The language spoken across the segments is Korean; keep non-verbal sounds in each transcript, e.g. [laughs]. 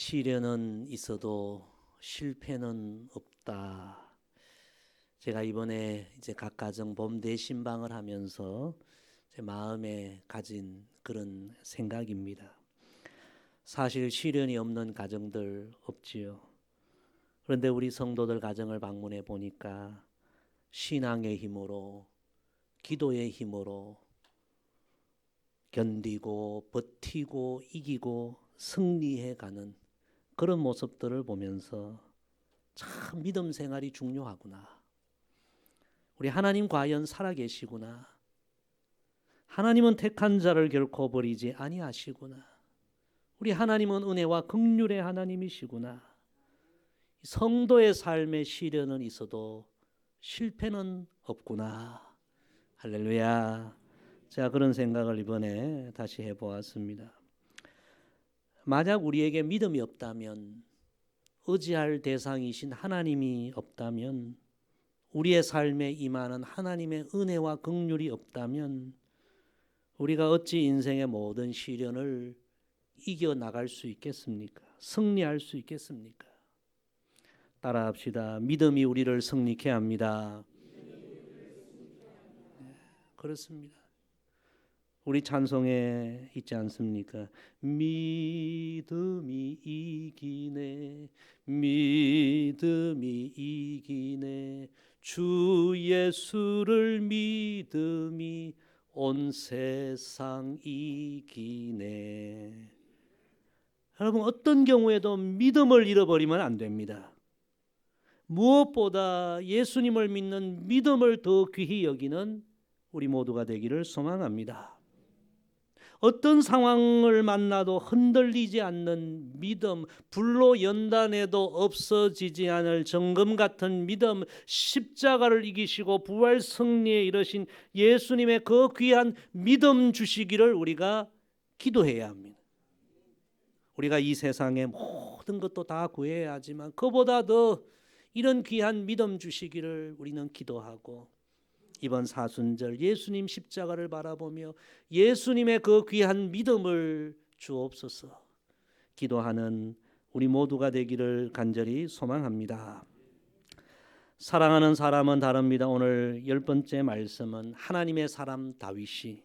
시련은 있어도 실패는 없다. 제가 이번에 이제 각 가정 봄 대신방을 하면서 제 마음에 가진 그런 생각입니다. 사실 시련이 없는 가정들 없지요. 그런데 우리 성도들 가정을 방문해 보니까 신앙의 힘으로 기도의 힘으로 견디고 버티고 이기고 승리해 가는 그런 모습들을 보면서 참 믿음 생활이 중요하구나. 우리 하나님 과연 살아 계시구나. 하나님은 택한 자를 결코 버리지 아니하시구나. 우리 하나님은 은혜와 긍휼의 하나님이시구나. 성도의 삶의 시련은 있어도 실패는 없구나. 할렐루야. 제가 그런 생각을 이번에 다시 해보았습니다. 만약 우리에게 믿음이 없다면, 의지할 대상이신 하나님이 없다면, 우리의 삶에 임하는 하나님의 은혜와 긍휼이 없다면, 우리가 어찌 인생의 모든 시련을 이겨 나갈 수 있겠습니까? 승리할 수 있겠습니까? 따라합시다. 믿음이 우리를 승리케 합니다. 네, 그렇습니다. 우리 찬송에 있지 않습니까? 믿음이 이기네, 믿음이 이기네, 주 예수를 믿음이 온 세상 이기네. 여러분 어떤 경우에도 믿음을 잃어버리면 안 됩니다. 무엇보다 예수님을 믿는 믿음을 더 귀히 여기는 우리 모두가 되기를 소망합니다. 어떤 상황을 만나도 흔들리지 않는 믿음, 불로 연단해도 없어지지 않을 정금 같은 믿음, 십자가를 이기시고 부활 승리에 이르신 예수님의 그 귀한 믿음 주시기를 우리가 기도해야 합니다. 우리가 이 세상의 모든 것도 다 구해야 하지만 그보다 더 이런 귀한 믿음 주시기를 우리는 기도하고 이번 사순절 예수님 십자가를 바라보며 예수님의 그 귀한 믿음을 주옵소서 기도하는 우리 모두가 되기를 간절히 소망합니다. 사랑하는 사람은 다릅니다. 오늘 열 번째 말씀은 하나님의 사람 다윗이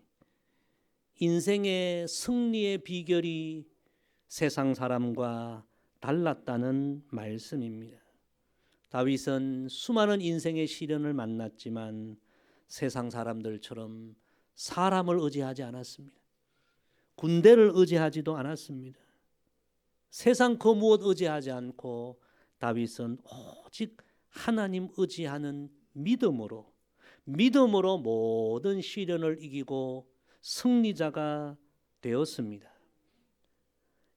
인생의 승리의 비결이 세상 사람과 달랐다는 말씀입니다. 다윗은 수많은 인생의 시련을 만났지만 세상 사람들처럼 사람을 의지하지 않았습니다. 군대를 의지하지도 않았습니다. 세상 그 무엇 의지하지 않고 다윗은 오직 하나님 의지하는 믿음으로 믿음으로 모든 시련을 이기고 승리자가 되었습니다.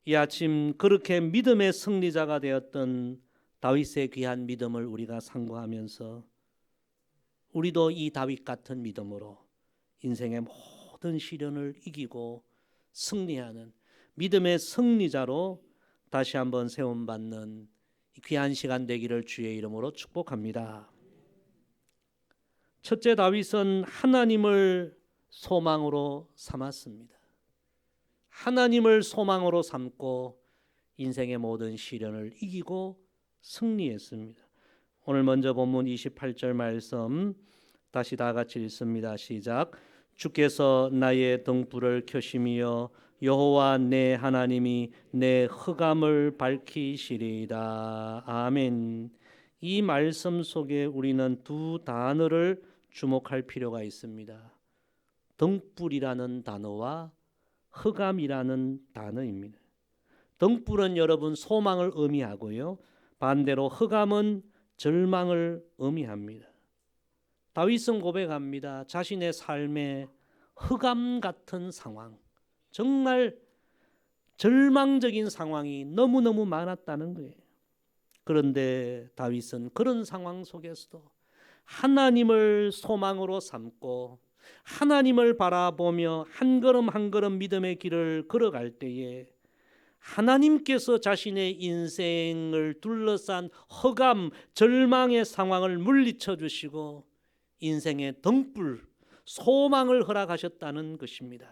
이 아침 그렇게 믿음의 승리자가 되었던 다윗의 귀한 믿음을 우리가 상고하면서 우리도 이 다윗 같은 믿음으로 인생의 모든 시련을 이기고 승리하는 믿음의 승리자로 다시 한번 세움받는 귀한 시간 되기를 주의 이름으로 축복합니다. 첫째 다윗은 하나님을 소망으로 삼았습니다. 하나님을 소망으로 삼고 인생의 모든 시련을 이기고 승리했습니다. 오늘 먼저 본문 28절 말씀 다시 다 같이 읽습니다. 시작. 주께서 나의 등불을 켜시며 여호와 내 하나님이 내 흑암을 밝히시리이다. 아멘. 이 말씀 속에 우리는 두 단어를 주목할 필요가 있습니다. 등불이라는 단어와 흑암이라는 단어입니다. 등불은 여러분 소망을 의미하고요. 반대로 흑암은 절망을 의미합니다. 다윗은 고백합니다. 자신의 삶에 흑암 같은 상황, 정말 절망적인 상황이 너무너무 많았다는 거예요. 그런데 다윗은 그런 상황 속에서도 하나님을 소망으로 삼고 하나님을 바라보며 한 걸음 한 걸음 믿음의 길을 걸어갈 때에 하나님께서 자신의 인생을 둘러싼 허감, 절망의 상황을 물리쳐 주시고 인생의 등불, 소망을 허락하셨다는 것입니다.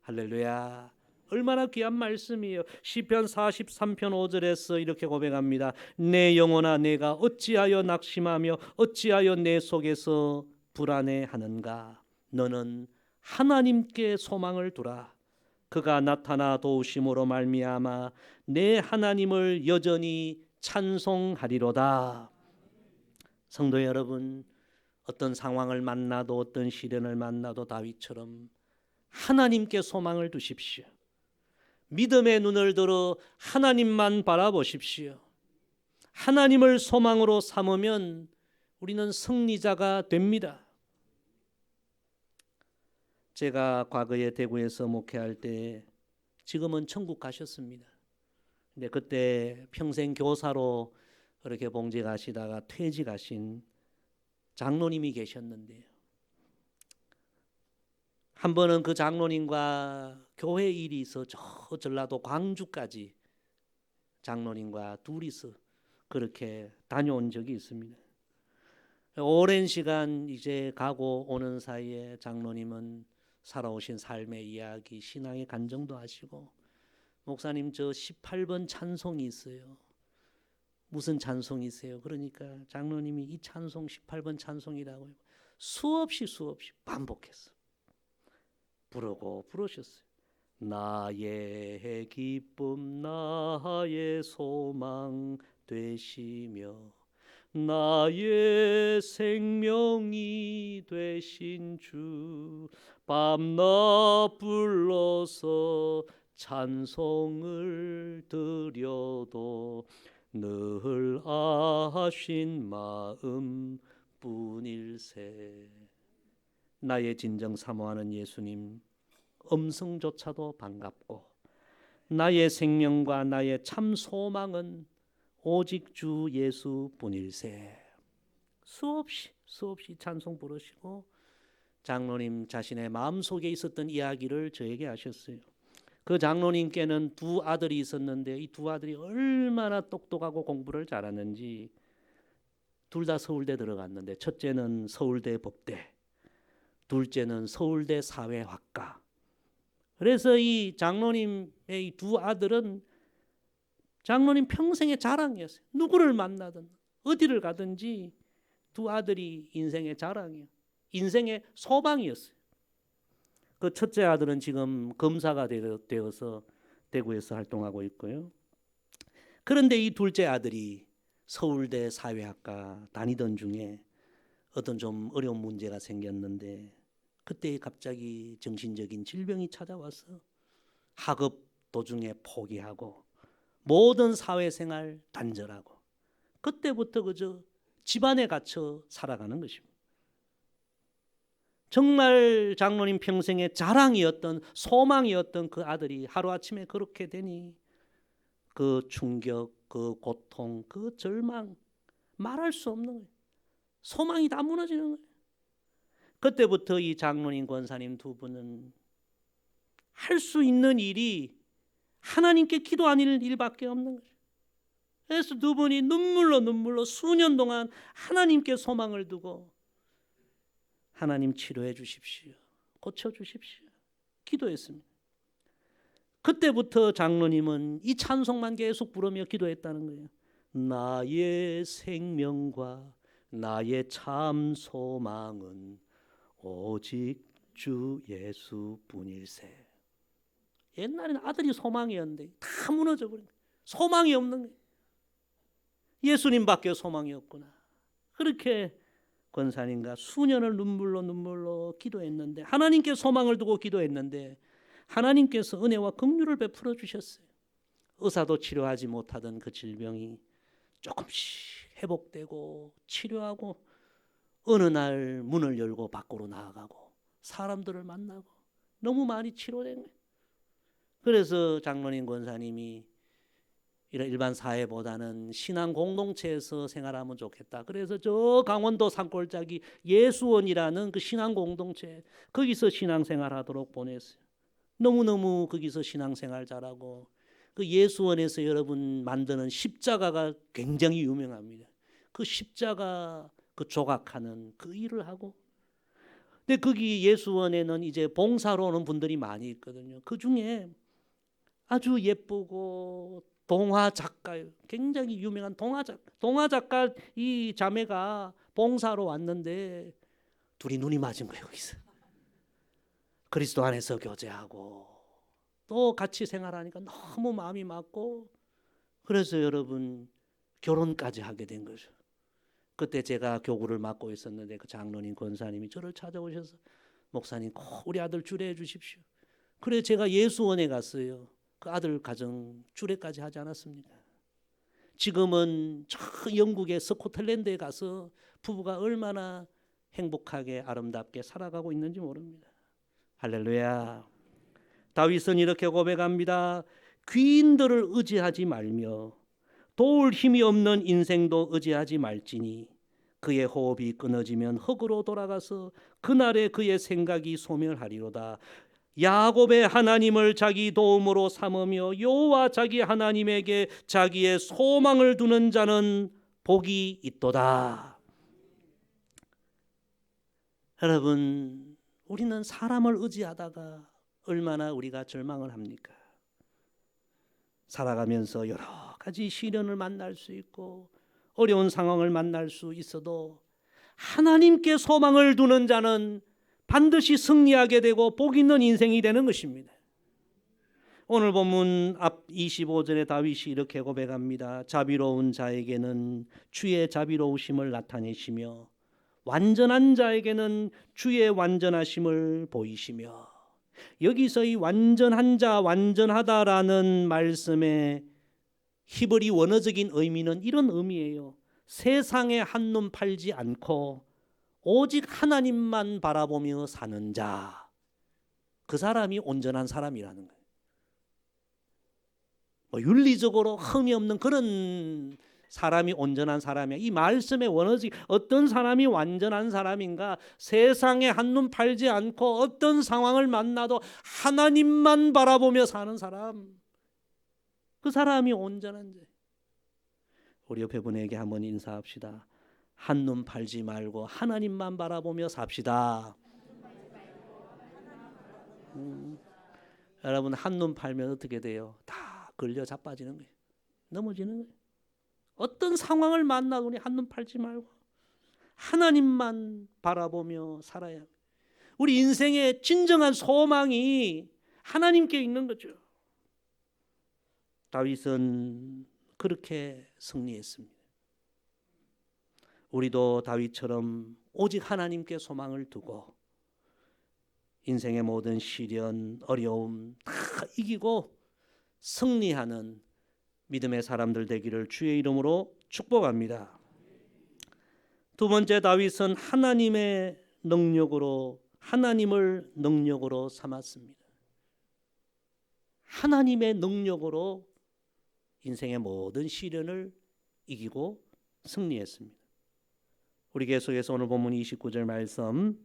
할렐루야. 얼마나 귀한 말씀이에요. 시편 43편 5절에서 이렇게 고백합니다. 내 영혼아 내가 어찌하여 낙심하며 어찌하여 내 속에서 불안해하는가? 너는 하나님께 소망을 두라. 그가 나타나 도우심으로 말미암아 내 하나님을 여전히 찬송하리로다. 성도 여러분, 어떤 상황을 만나도 어떤 시련을 만나도 다윗처럼 하나님께 소망을 두십시오. 믿음의 눈을 들어 하나님만 바라보십시오. 하나님을 소망으로 삼으면 우리는 승리자가 됩니다. 제가 과거에 대구에서 목회할 때 지금은 천국 가셨습니다. 근데 그때 평생 교사로 그렇게 봉직하시다가 퇴직하신 장로님이 계셨는데요. 한 번은 그 장로님과 교회 일이 있어 저 전라도 광주까지 장로님과 둘이서 그렇게 다녀온 적이 있습니다. 오랜 시간 이제 가고 오는 사이에 장로님은 살아오신 삶의 이야기, 신앙의 간증도 하시고 목사님 저 18번 찬송이 있어요. 무슨 찬송이세요? 그러니까 장로님이 이 찬송 18번 찬송이라고 수없이 수없이 반복했어. 부르고 부르셨어요. 나의 기쁨 나의 소망 되시며 나의 생명이 되신 주 밤낮 불러서 찬송을 드려도 늘 아신 마음 뿐일세. 나의 진정 사모하는 예수님 음성조차도 반갑고 나의 생명과 나의 참 소망은 오직 주 예수뿐일세 수없이 수없이 찬송 부르시고 장로님 자신의 마음속에 있었던 이야기를 저에게 하셨어요. 그 장로님께는 두 아들이 있었는데 이 두 아들이 얼마나 똑똑하고 공부를 잘하는지 둘 다 서울대 들어갔는데 첫째는 서울대 법대, 둘째는 서울대 사회학과. 그래서 이 장로님의 이 두 아들은 장로님 평생의 자랑이었어요. 누구를 만나든 어디를 가든지 두 아들이 인생의 자랑이요. 인생의 소망이었어요. 그 첫째 아들은 지금 검사가 되어서 대구에서 활동하고 있고요. 그런데 이 둘째 아들이 서울대 사회학과 다니던 중에 어떤 좀 어려운 문제가 생겼는데 그때 갑자기 정신적인 질병이 찾아와서 학업 도중에 포기하고 모든 사회생활 단절하고 그때부터 그저 집안에 갇혀 살아가는 것입니다. 정말 장로님 평생의 자랑이었던 소망이었던 그 아들이 하루아침에 그렇게 되니 그 충격, 그 고통, 그 절망 말할 수 없는 거예요. 소망이 다 무너지는 거예요. 그때부터 이 장로님 권사님 두 분은 할 수 있는 일이 하나님께 기도 아닌 일밖에 없는 거죠. 그래서 두 분이 눈물로 눈물로 수년 동안 하나님께 소망을 두고 하나님 치료해 주십시오. 고쳐 주십시오. 기도했습니다. 그때부터 장로님은 이 찬송만 계속 부르며 기도했다는 거예요. 나의 생명과 나의 참 소망은 오직 주 예수뿐일세. 옛날에는 아들이 소망이었는데 다 무너져 버린 거예요. 소망이 없는 거예요. 예수님밖에 소망이 없구나. 그렇게 권사님과 수년을 눈물로 눈물로 기도했는데 하나님께 소망을 두고 기도했는데 하나님께서 은혜와 긍휼을 베풀어 주셨어요. 의사도 치료하지 못하던 그 질병이 조금씩 회복되고 치료하고 어느 날 문을 열고 밖으로 나아가고 사람들을 만나고 너무 많이 치료된 거예요. 그래서 장로님 권사님이 이런 일반 사회보다는 신앙 공동체에서 생활하면 좋겠다. 그래서 저 강원도 산골짜기 예수원이라는 그 신앙 공동체 거기서 신앙 생활하도록 보냈어요. 너무너무 거기서 신앙 생활 잘하고 그 예수원에서 여러분 만드는 십자가가 굉장히 유명합니다. 그 십자가 그 조각하는 그 일을 하고 근데 거기 예수원에는 이제 봉사로 오는 분들이 많이 있거든요. 그 중에 아주 예쁘고 동화 작가요. 굉장히 유명한 동화 작 동화 작가 이 자매가 봉사로 왔는데 둘이 눈이 맞은 거예요 거기서. 그리스도 안에서 교제하고 또 같이 생활하니까 너무 마음이 맞고 그래서 여러분 결혼까지 하게 된 거죠. 그때 제가 교구를 맡고 있었는데 그 장로님 권사님이 저를 찾아오셔서 목사님 꼭 우리 아들 주례해 주십시오. 그래 제가 예수원에 갔어요. 그 아들 가정 주례까지 하지 않았습니까? 지금은 저 영국의 스코틀랜드에 가서 부부가 얼마나 행복하게 아름답게 살아가고 있는지 모릅니다. 할렐루야. 다윗은 이렇게 고백합니다. 귀인들을 의지하지 말며 도울 힘이 없는 인생도 의지하지 말지니 그의 호흡이 끊어지면 흙으로 돌아가서 그날에 그의 생각이 소멸하리로다. 야곱의 하나님을 자기 도움으로 삼으며 여호와 자기 하나님에게 자기의 소망을 두는 자는 복이 있도다. 여러분, 우리는 사람을 의지하다가 얼마나 우리가 절망을 합니까? 살아가면서 여러 가지 시련을 만날 수 있고 어려운 상황을 만날 수 있어도 하나님께 소망을 두는 자는 반드시 승리하게 되고 복 있는 인생이 되는 것입니다. 오늘 본문 앞 25절에 다윗이 이렇게 고백합니다. 자비로운 자에게는 주의 자비로우심을 나타내시며 완전한 자에게는 주의 완전하심을 보이시며 여기서 이 완전한 자 완전하다라는 말씀의 히브리 원어적인 의미는 이런 의미예요. 세상에 한눈 팔지 않고 오직 하나님만 바라보며 사는 자. 그 사람이 온전한 사람이라는 거예요. 뭐 윤리적으로 흠이 없는 그런 사람이 온전한 사람이야. 이 말씀의 원어지 어떤 사람이 완전한 사람인가? 세상에 한눈 팔지 않고 어떤 상황을 만나도 하나님만 바라보며 사는 사람. 그 사람이 온전한 자. 우리 옆에 분에게 한번 인사합시다. 한눈 팔지 말고 하나님만 바라보며 삽시다. 음, 여러분 한눈 팔면 어떻게 돼요? 다 걸려 자빠지는 거예요. 넘어지는 거예요. 어떤 상황을 우리 한눈 팔지 말고 하나님만 바라보며 살아야. 우리 인생의 진정한 소망이 하나님께 있는 거죠. 다윗은 그렇게 승리했습니다. 우리도 다윗처럼 오직 하나님께 소망을 두고 인생의 모든 시련, 어려움 다 이기고 승리하는 믿음의 사람들 되기를 주의 이름으로 축복합니다. 두 번째 다윗은 하나님의 능력으로 하나님을 능력으로 삼았습니다. 하나님의 능력으로 인생의 모든 시련을 이기고 승리했습니다. 우리 계속해서 오늘 본문 29절 말씀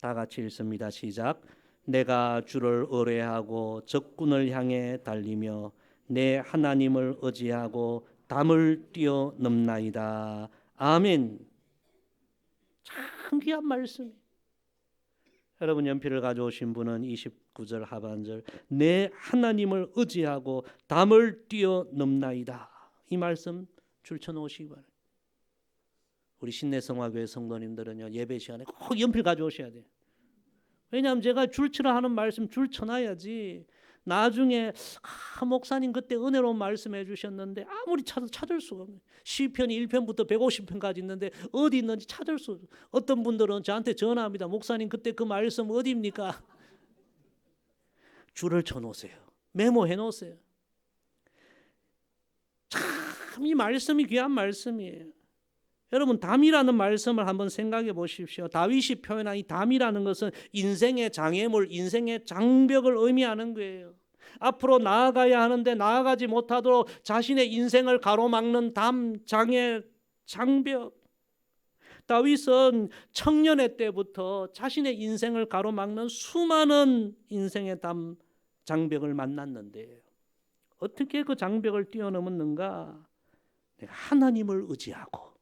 다 같이 읽습니다. 시작. 내가 주를 의뢰하고 적군을 향해 달리며 내 하나님을 의지하고 담을 뛰어넘나이다. 아멘. 참 귀한 말씀. 여러분 연필을 가져오신 분은 29절 하반절 내 하나님을 의지하고 담을 뛰어넘나이다. 이 말씀 줄쳐 놓으시기 바랍니다. 우리 신내성화교회 성도님들은요 예배 시간에 꼭 연필 가져오셔야 돼요. 왜냐하면 제가 줄치라 하는 말씀 줄 쳐놔야지 나중에 아, 목사님 그때 은혜로운 말씀해 주셨는데 아무리 찾아도 찾을 수가 없네. 시편이 1편부터 150편까지 있는데 어디 있는지 찾을 수. 어떤 분들은 저한테 전화합니다. 목사님 그때 그 말씀 어디입니까? 줄을 쳐 놓으세요. 메모해 놓으세요. 참 이 말씀이 귀한 말씀이에요. 여러분 담이라는 말씀을 한번 생각해 보십시오. 다윗이 표현한 이 담이라는 것은 인생의 장애물, 인생의 장벽을 의미하는 거예요. 앞으로 나아가야 하는데 나아가지 못하도록 자신의 인생을 가로막는 담, 장애, 장벽. 다윗은 청년의 때부터 자신의 인생을 가로막는 수많은 인생의 담, 장벽을 만났는데 어떻게 그 장벽을 뛰어넘었는가? 내가 하나님을 의지하고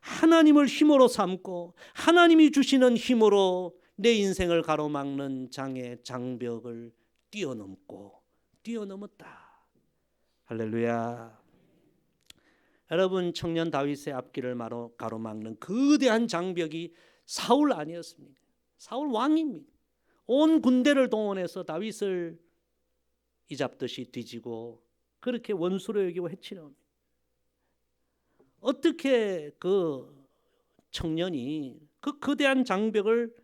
하나님을 힘으로 삼고 하나님이 주시는 힘으로 내 인생을 가로막는 장애 장벽을 뛰어넘고 뛰어넘었다. 할렐루야. 여러분 청년 다윗의 앞길을 가로막는 거대한 장벽이 사울 아니었습니까? 사울 왕입니다. 온 군대를 동원해서 다윗을 이잡듯이 뒤지고 그렇게 원수로 여기고 해치려. 어떻게 그 청년이 그 거대한 장벽을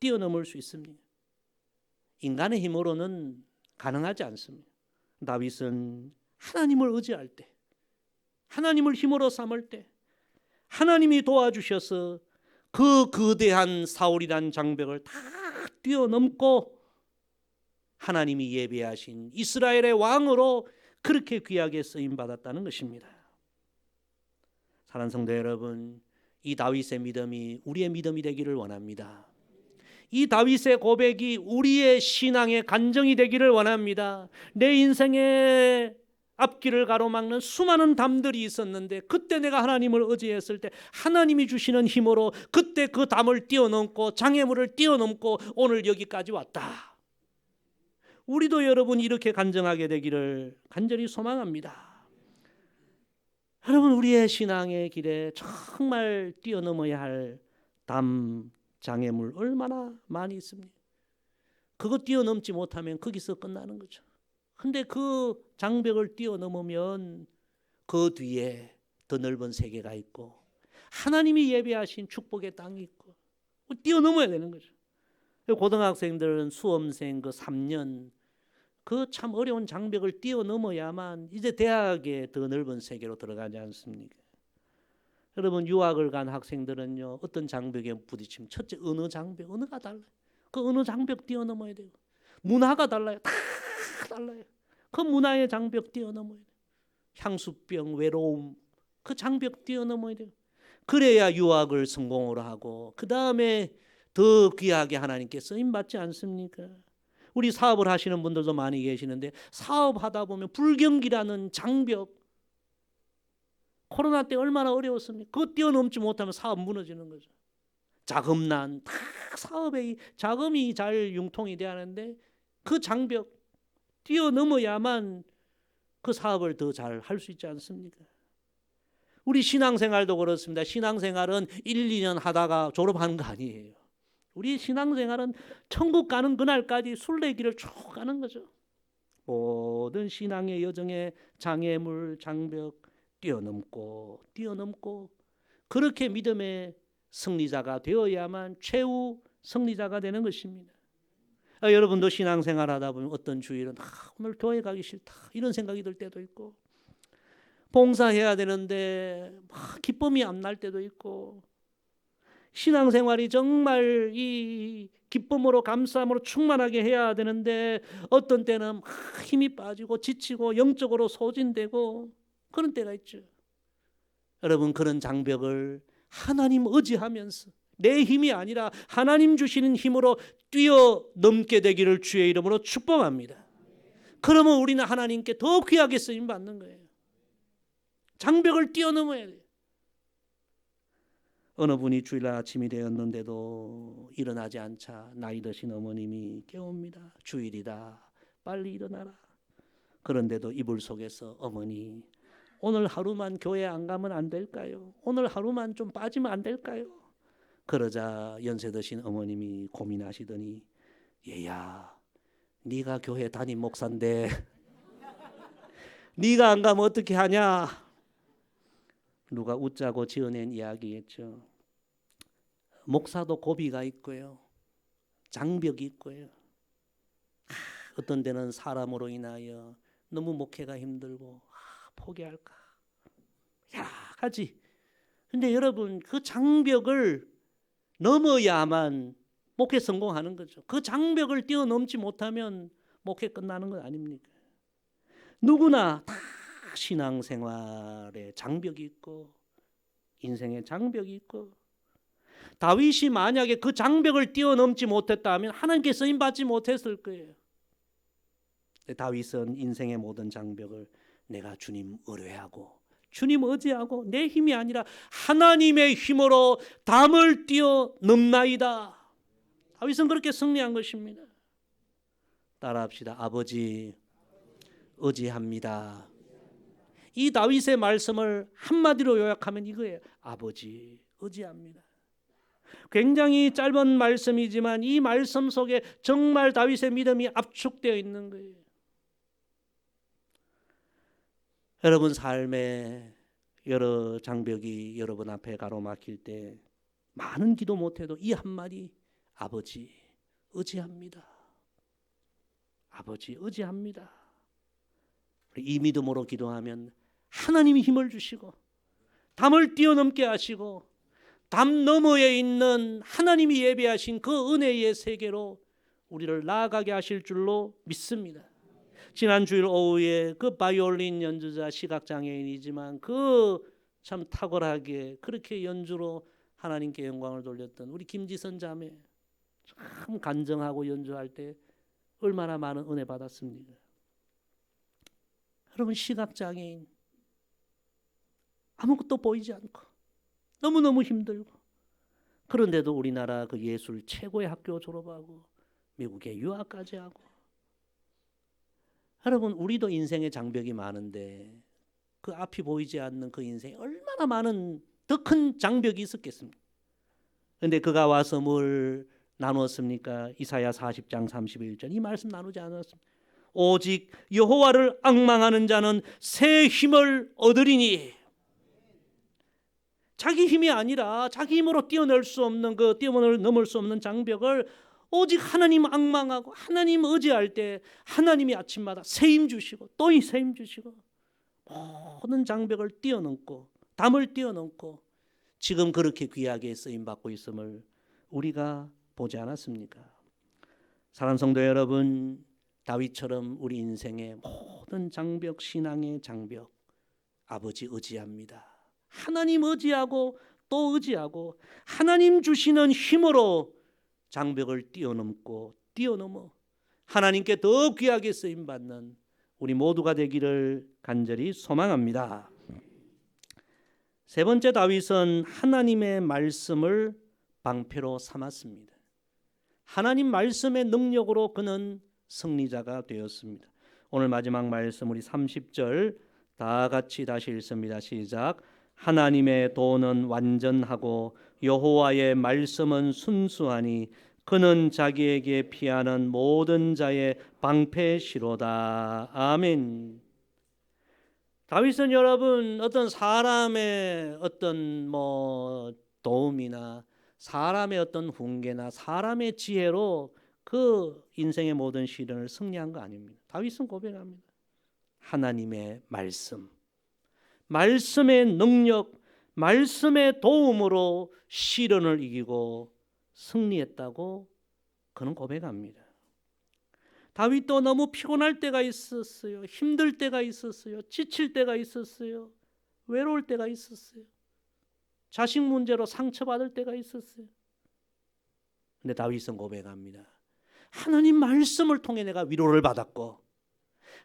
뛰어넘을 수 있습니까? 인간의 힘으로는 가능하지 않습니다. 다윗은 하나님을 의지할 때, 하나님을 힘으로 삼을 때, 하나님이 도와주셔서 그 거대한 사울이란 장벽을 다 뛰어넘고 하나님이 예배하신 이스라엘의 왕으로 그렇게 귀하게 쓰임 받았다는 것입니다. 사랑하는 성도 여러분, 이 다윗의 믿음이 우리의 믿음이 되기를 원합니다. 이 다윗의 고백이 우리의 신앙의 간정이 되기를 원합니다. 내 인생의 앞길을 가로막는 수많은 담들이 있었는데 그때 내가 하나님을 의지했을 때 하나님이 주시는 힘으로 그때 그 담을 뛰어넘고 장애물을 뛰어넘고 오늘 여기까지 왔다. 우리도 여러분 이렇게 간증하게 되기를 간절히 소망합니다. 여러분 우리의 신앙의 길에 정말 뛰어넘어야 할 담 장애물 얼마나 많이 있습니까? 그거 뛰어넘지 못하면 거기서 끝나는 거죠. 근데 그 장벽을 뛰어넘으면 그 뒤에 더 넓은 세계가 있고 하나님이 예배하신 축복의 땅이 있고 뛰어넘어야 되는 거죠. 고등학생들은 수험생 그 3년 그 참 어려운 장벽을 뛰어넘어야만 이제 대학에 더 넓은 세계로 들어가지 않습니까? 여러분 유학을 간 학생들은요 어떤 장벽에 부딪히면 첫째 언어 장벽 언어가 달라요. 그 언어 장벽 뛰어넘어야 되고 문화가 달라요. 다 달라요. 그 문화의 장벽 뛰어넘어야 돼요. 향수병, 외로움 그 장벽 뛰어넘어야 돼요. 그래야 유학을 성공으로 하고 그 다음에 더 귀하게 하나님께 쓰임 받지 않습니까? 우리 사업을 하시는 분들도 많이 계시는데 사업하다 보면 불경기라는 장벽 코로나 때 얼마나 어려웠습니까? 그거 뛰어넘지 못하면 사업 무너지는 거죠. 자금난 다 사업에 자금이 잘 융통이 돼야 하는데 그 장벽 뛰어넘어야만 그 사업을 더 잘 할 수 있지 않습니까? 우리 신앙생활도 그렇습니다. 신앙생활은 1, 2년 하다가 졸업하는 거 아니에요. 우리 신앙생활은 천국 가는 그날까지 순례길을 쭉 가는 거죠. 모든 신앙의 여정에 장애물, 장벽 뛰어넘고 뛰어넘고 그렇게 믿음의 승리자가 되어야만 최후 승리자가 되는 것입니다. 아, 여러분도 신앙생활 하다 보면 어떤 주일은 아, 오늘 교회 가기 싫다 이런 생각이 들 때도 있고 봉사해야 되는데 막 기쁨이 안 날 때도 있고 신앙생활이 정말 이 기쁨으로 감사함으로 충만하게 해야 되는데 어떤 때는 막 힘이 빠지고 지치고 영적으로 소진되고 그런 때가 있죠. 여러분 그런 장벽을 하나님 의지하면서 내 힘이 아니라 하나님 주시는 힘으로 뛰어넘게 되기를 주의 이름으로 축복합니다. 그러면 우리는 하나님께 더 귀하게 쓰임 받는 거예요. 장벽을 뛰어넘어야 돼요. 어느 분이 주일 아침이 되었는데도 일어나지 않자 나이 드신 어머님이 깨웁니다. 주일이다. 빨리 일어나라. 그런데도 이불 속에서 어머니 오늘 하루만 교회 안 가면 안 될까요? 오늘 하루만 좀 빠지면 안 될까요? 그러자 연세 드신 어머님이 고민하시더니 얘야 네가 교회 담임 목사인데 [laughs] 네가 안 가면 어떻게 하냐? 누가 웃자고 지어낸 이야기겠죠. 목사도 고비가 있고요. 장벽이 있고요. 어떤 데는 사람으로 인하여 너무 목회가 힘들고 포기할까? 여러 가지. 근데 여러분 그 장벽을 넘어야만 목회 성공하는 거죠. 그 장벽을 뛰어넘지 못하면 목회 끝나는 건 아닙니까? 누구나 다 신앙생활에 장벽이 있고 인생에 장벽이 있고 다윗이 만약에 그 장벽을 뛰어넘지 못했다면 하나님께 쓰임 받지 못했을 거예요. 다윗은 인생의 모든 장벽을 내가 주님 의뢰하고 주님 의지하고 내 힘이 아니라 하나님의 힘으로 담을 뛰어넘나이다. 다윗은 그렇게 승리한 것입니다. 따라합시다. 아버지 의지합니다. 이 다윗의 말씀을 한마디로 요약하면 이거예요. 아버지 의지합니다. 굉장히 짧은 말씀이지만 이 말씀 속에 정말 다윗의 믿음이 압축되어 있는 거예요. 여러분 삶에 여러 장벽이 여러분 앞에 가로막힐 때 많은 기도 못해도 이 한마디 아버지 의지합니다. 아버지 의지합니다. 이 믿음으로 기도하면 하나님이 힘을 주시고 담을 뛰어넘게 하시고 담 너머에 있는 하나님이 예배하신 그 은혜의 세계로 우리를 나아가게 하실 줄로 믿습니다. 지난 주일 오후에 그 바이올린 연주자 시각 장애인이지만 그 참 탁월하게 그렇게 연주로 하나님께 영광을 돌렸던 우리 김지선 자매 참 간정하고 연주할 때 얼마나 많은 은혜 받았습니까? 여러분 시각 장애인 아무것도 보이지 않고 너무너무 힘들고 그런데도 우리나라 그 예술 최고의 학교 졸업하고 미국에 유학까지 하고 여러분 우리도 인생의 장벽이 많은데 그 앞이 보이지 않는 그 인생에 얼마나 많은 더 큰 장벽이 있었겠습니까? 근데 그가 와서 뭘 나누었습니까? 이사야 40장 31절 이 말씀 나누지 않았습니다. 오직 여호와를 악망하는 자는 새 힘을 얻으리니 자기 힘이 아니라 자기 힘으로 뛰어낼 수 없는 그 뛰어넘을 수 없는 장벽을 오직 하나님 악망하고 하나님 의지할 때 하나님이 아침마다 새 힘 주시고 또이새힘 주시고 모든 장벽을 뛰어넘고 담을 뛰어넘고 지금 그렇게 귀하게 쓰임 받고 있음을 우리가 보지 않았습니까? 사랑 성도 여러분, 다윗처럼 우리 인생의 모든 장벽 신앙의 장벽 아버지 의지합니다. 하나님 의지하고 또 의지하고 하나님 주시는 힘으로 장벽을 뛰어넘고 뛰어넘어 하나님께 더 귀하게 쓰임 받는 우리 모두가 되기를 간절히 소망합니다. 세 번째 다윗은 하나님의 말씀을 방패로 삼았습니다. 하나님 말씀의 능력으로 그는 승리자가 되었습니다. 오늘 마지막 말씀 우리 30절 다 같이 다시 읽습니다. 시작. 하나님의 도는 완전하고 여호와의 말씀은 순수하니 그는 자기에게 피하는 모든 자의 방패시로다. 아멘. 다윗은 여러분 어떤 사람의 어떤 뭐 도움이나 사람의 어떤 훈계나 사람의 지혜로 그 인생의 모든 시련을 승리한 거 아닙니다. 다윗은 고백합니다. 하나님의 말씀, 말씀의 능력, 말씀의 도움으로 시련을 이기고 승리했다고 그는 고백합니다. 다윗도 너무 피곤할 때가 있었어요. 힘들 때가 있었어요. 지칠 때가 있었어요. 외로울 때가 있었어요. 자식 문제로 상처받을 때가 있었어요. 근데 다윗은 고백합니다. 하나님 말씀을 통해 내가 위로를 받았고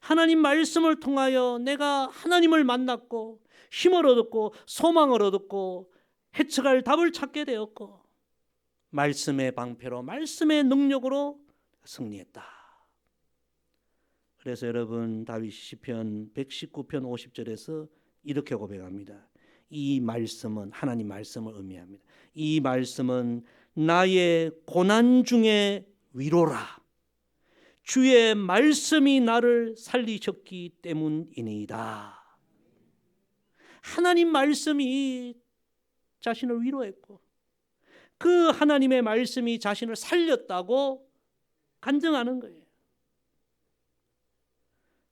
하나님 말씀을 통하여 내가 하나님을 만났고 힘을 얻었고 소망을 얻었고 해쳐갈 답을 찾게 되었고 말씀의 방패로 말씀의 능력으로 승리했다. 그래서 여러분 다윗 시편 119편 50절에서 이렇게 고백합니다. 이 말씀은 하나님 말씀을 의미합니다. 이 말씀은 나의 고난 중에 위로라. 주의 말씀이 나를 살리셨기 때문이니이다. 하나님 말씀이 자신을 위로했고 그 하나님의 말씀이 자신을 살렸다고 간증하는 거예요.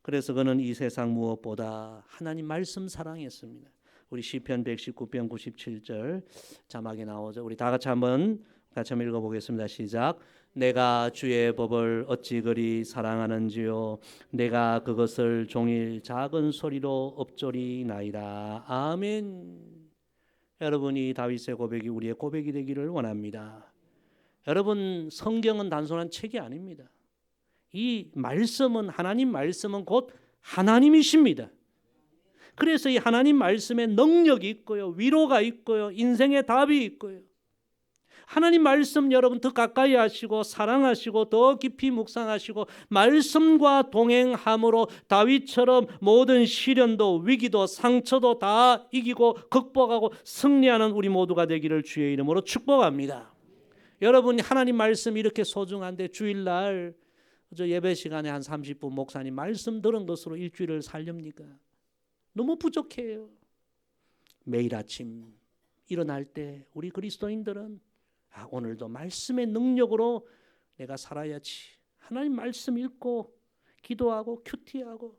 그래서 그는 이 세상 무엇보다 하나님 말씀 사랑했습니다. 우리 시편 119편 97절 자막에 나오죠. 우리 다 같이 한번 같이 한번 읽어 보겠습니다. 시작. 내가 주의 법을 어찌 그리 사랑하는지요. 내가 그것을 종일 작은 소리로 엎조리나이다. 아멘. 여러분이 다윗의 고백이 우리의 고백이 되기를 원합니다. 여러분 성경은 단순한 책이 아닙니다. 이 말씀은 하나님 말씀은 곧 하나님이십니다. 그래서 이 하나님 말씀에 능력이 있고요. 위로가 있고요. 인생의 답이 있고요. 하나님 말씀 여러분 더 가까이 하시고 사랑하시고 더 깊이 묵상하시고 말씀과 동행함으로 다윗처럼 모든 시련도 위기도 상처도 다 이기고 극복하고 승리하는 우리 모두가 되기를 주의 이름으로 축복합니다. 여러분 하나님 말씀 이렇게 소중한데 주일날 저 예배 시간에 한 30분 목사님 말씀 들은 것으로 일주일을 살렵니까? 너무 부족해요. 매일 아침 일어날 때 우리 그리스도인들은 아, 오늘도 말씀의 능력으로 내가 살아야지. 하나님 말씀 읽고 기도하고 큐티하고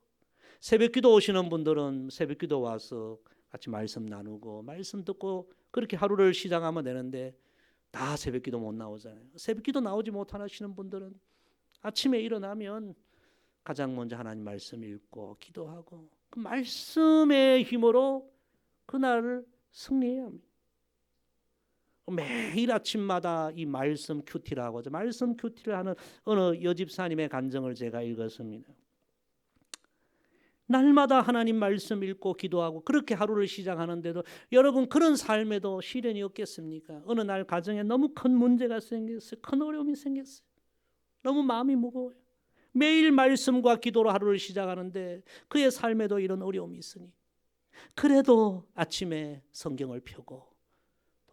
새벽 기도 오시는 분들은 새벽 기도 와서 같이 말씀 나누고 말씀 듣고 그렇게 하루를 시작하면 되는데 다 새벽 기도 못 나오잖아요. 새벽 기도 나오지 못하시는 분들은 아침에 일어나면 가장 먼저 하나님 말씀 읽고 기도하고 그 말씀의 힘으로 그날을 승리해야 합니다. 매일 아침마다 이 말씀 큐티라고 하죠. 말씀 큐티를 하는 어느 여집사님의 간증을 제가 읽었습니다. 날마다 하나님 말씀 읽고 기도하고 그렇게 하루를 시작하는데도 여러분 그런 삶에도 시련이 없겠습니까? 어느 날 가정에 너무 큰 문제가 생겼어요. 큰 어려움이 생겼어요. 너무 마음이 무거워요. 매일 말씀과 기도로 하루를 시작하는데 그의 삶에도 이런 어려움이 있으니 그래도 아침에 성경을 펴고 또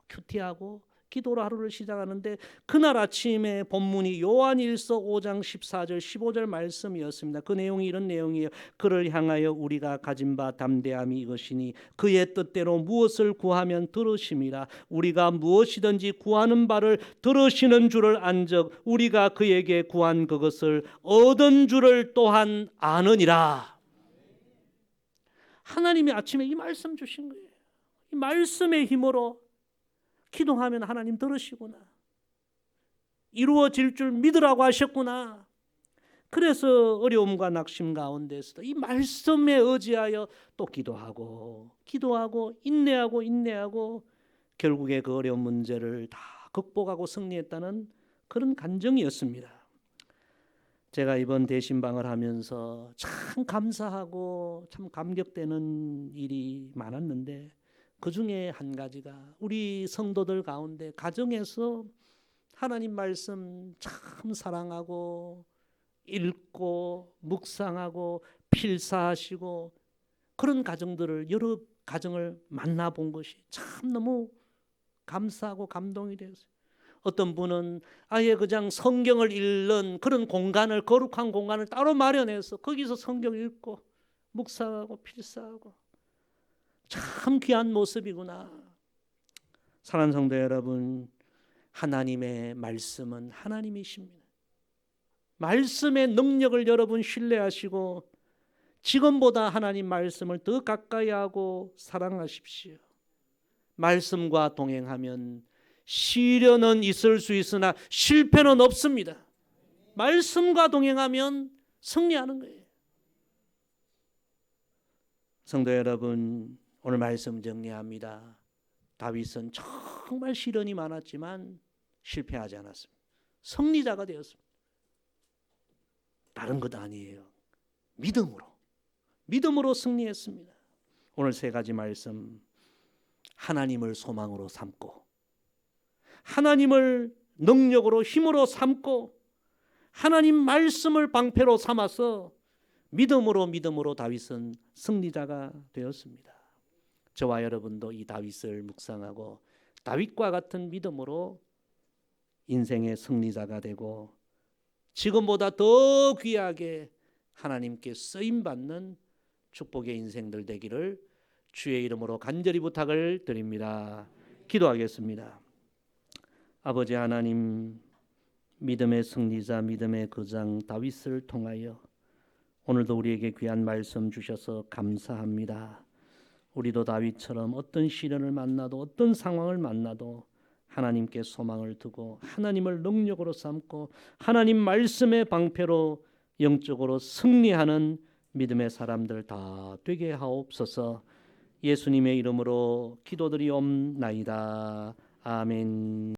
큐티하고 기도로 하루를 시작하는데 그날 아침에 본문이 요한일서 5장 14절 15절 말씀이었습니다. 그 내용이 이런 내용이에요. 그를 향하여 우리가 가진 바 담대함이 이것이니 그의 뜻대로 무엇을 구하면 들으심이라 우리가 무엇이든지 구하는 바를 들으시는 줄을 안적 우리가 그에게 구한 그것을 얻은 줄을 또한 아느니라. 하나님이 아침에 이 말씀 주신 거예요. 이 말씀의 힘으로 기도하면 하나님 들으시구나. 이루어질 줄 믿으라고 하셨구나. 그래서 어려움과 낙심 가운데서도 이 말씀에 의지하여 또 기도하고 기도하고 인내하고 인내하고 결국에 그 어려운 문제를 다 극복하고 승리했다는 그런 간정이었습니다. 제가 이번 대신방을 하면서 참 감사하고 참 감격되는 일이 많았는데 그 중에 한 가지가 우리 성도들 가운데 가정에서 하나님 말씀 참 사랑하고 읽고 묵상하고 필사하시고 그런 가정들을 여러 가정을 만나 본 것이 참 너무 감사하고 감동이 되었어요. 어떤 분은 아예 그냥 성경을 읽는 그런 공간을 거룩한 공간을 따로 마련해서 거기서 성경 읽고 묵상하고 필사하고 참 귀한 모습이구나. 사랑하는 성도 여러분, 하나님의 말씀은 하나님이십니다. 말씀의 능력을 여러분 신뢰하시고 지금보다 하나님 말씀을 더 가까이 하고 사랑하십시오. 말씀과 동행하면 시련은 있을 수 있으나 실패는 없습니다. 말씀과 동행하면 승리하는 거예요. 성도 여러분, 오늘 말씀 정리합니다. 다윗은 정말 시련이 많았지만 실패하지 않았습니다. 승리자가 되었습니다. 다른 것 아니에요. 믿음으로. 믿음으로 승리했습니다. 오늘 세 가지 말씀. 하나님을 소망으로 삼고, 하나님을 능력으로 힘으로 삼고, 하나님 말씀을 방패로 삼아서 믿음으로 믿음으로 다윗은 승리자가 되었습니다. 저와 여러분도 이 다윗을 묵상하고 다윗과 같은 믿음으로 인생의 승리자가 되고 지금보다 더 귀하게 하나님께 쓰임 받는 축복의 인생들 되기를 주의 이름으로 간절히 부탁을 드립니다. 기도하겠습니다. 아버지 하나님 믿음의 승리자 믿음의 거장 다윗을 통하여 오늘도 우리에게 귀한 말씀 주셔서 감사합니다. 우리도 다윗처럼 어떤 시련을 만나도 어떤 상황을 만나도 하나님께 소망을 두고 하나님을 능력으로 삼고 하나님 말씀의 방패로 영적으로 승리하는 믿음의 사람들 다 되게 하옵소서. 예수님의 이름으로 기도드리옵나이다. 아멘.